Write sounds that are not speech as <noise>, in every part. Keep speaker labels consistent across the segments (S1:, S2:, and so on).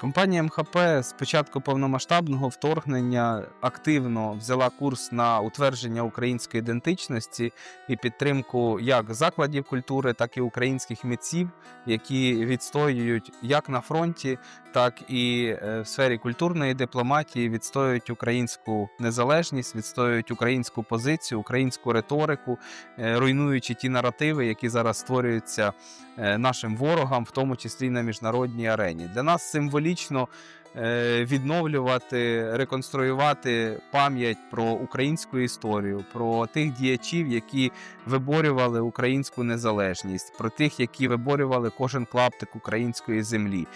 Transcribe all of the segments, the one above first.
S1: Компанія МХП з початку повномасштабного вторгнення активно взяла курс на утвердження української ідентичності і підтримку як закладів культури, так і українських митців, які відстоюють як на фронті, так і е, в сфері культурної дипломатії, відстоюють українську незалежність, відстоюють українську позицію, українську риторику, е, руйнуючи ті наративи, які зараз створюються е, нашим ворогам, в тому числі на міжнародній арені. Для нас символічно е, відновлювати, реконструювати пам'ять про українську історію, про тих діячів, які виборювали українську незалежність, про тих, які виборювали кожен клаптик української землі.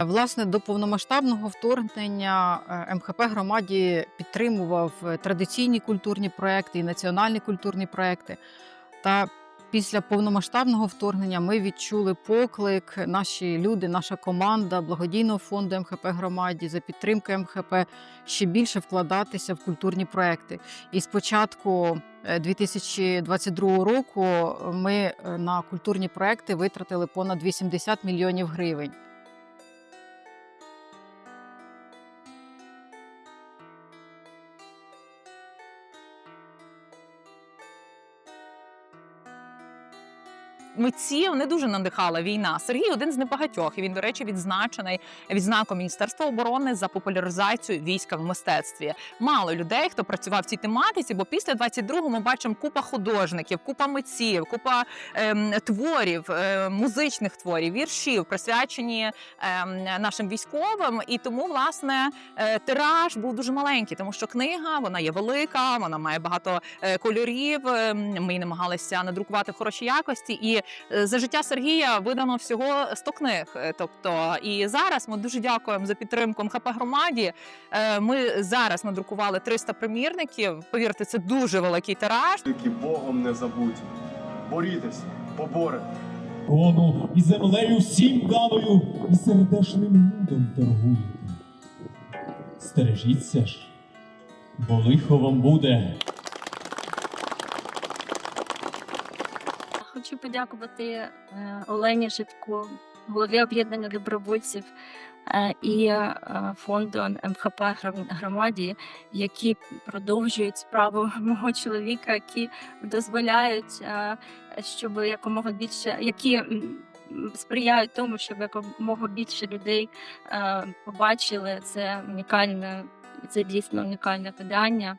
S2: Власне, до повномасштабного вторгнення е, МХП громаді підтримував е, традиційні культурні проекти і національні культурні проекти. Та після повномасштабного вторгнення ми відчули поклик, наші люди, наша команда благодійного фонду МХП громаді за підтримки МХП ще більше вкладатися в культурні проекти. І з початку е, 2022 року ми на культурні проекти витратили понад 80 мільйонів гривень.
S3: Митців не дуже надихала війна. Сергій один з небагатьох. Він, до речі, відзначений відзнаком Міністерства оборони за популяризацію війська в мистецтві. Мало людей, хто працював в цій тематиці, бо після 22-го ми бачимо купа художників, купа митців, купа ем, творів, е, музичних творів, віршів, присвячені ем, нашим військовим. І тому, власне, е, тираж був дуже маленький, тому що книга вона є велика, вона має багато е, кольорів. Ем, Ми намагалися надрукувати в хорошій якості. І за життя Сергія видано всього 100 книг. Е, Тобто, і зараз ми дуже дякуємо за підтримку МХП громаді. Е, Ми зараз надрукували 300 примірників. Повірте, це дуже великий тираж.
S4: Які Богом не забудь. Борітеся, поборете.
S5: Кону і землею всім даною, і сердешним людом торгуєте. Стережіться ж, бо лихо вам буде.
S6: Хочу подякувати е, Олені Житко, голові об'єднання добровольців е, і е, фонду МХП громаді, які продовжують справу <laughs> мого чоловіка, які дозволяють, щоб якомога більше, які сприяють тому, щоб якомога більше людей е, побачили це унікальне, це дійсно унікальне видання.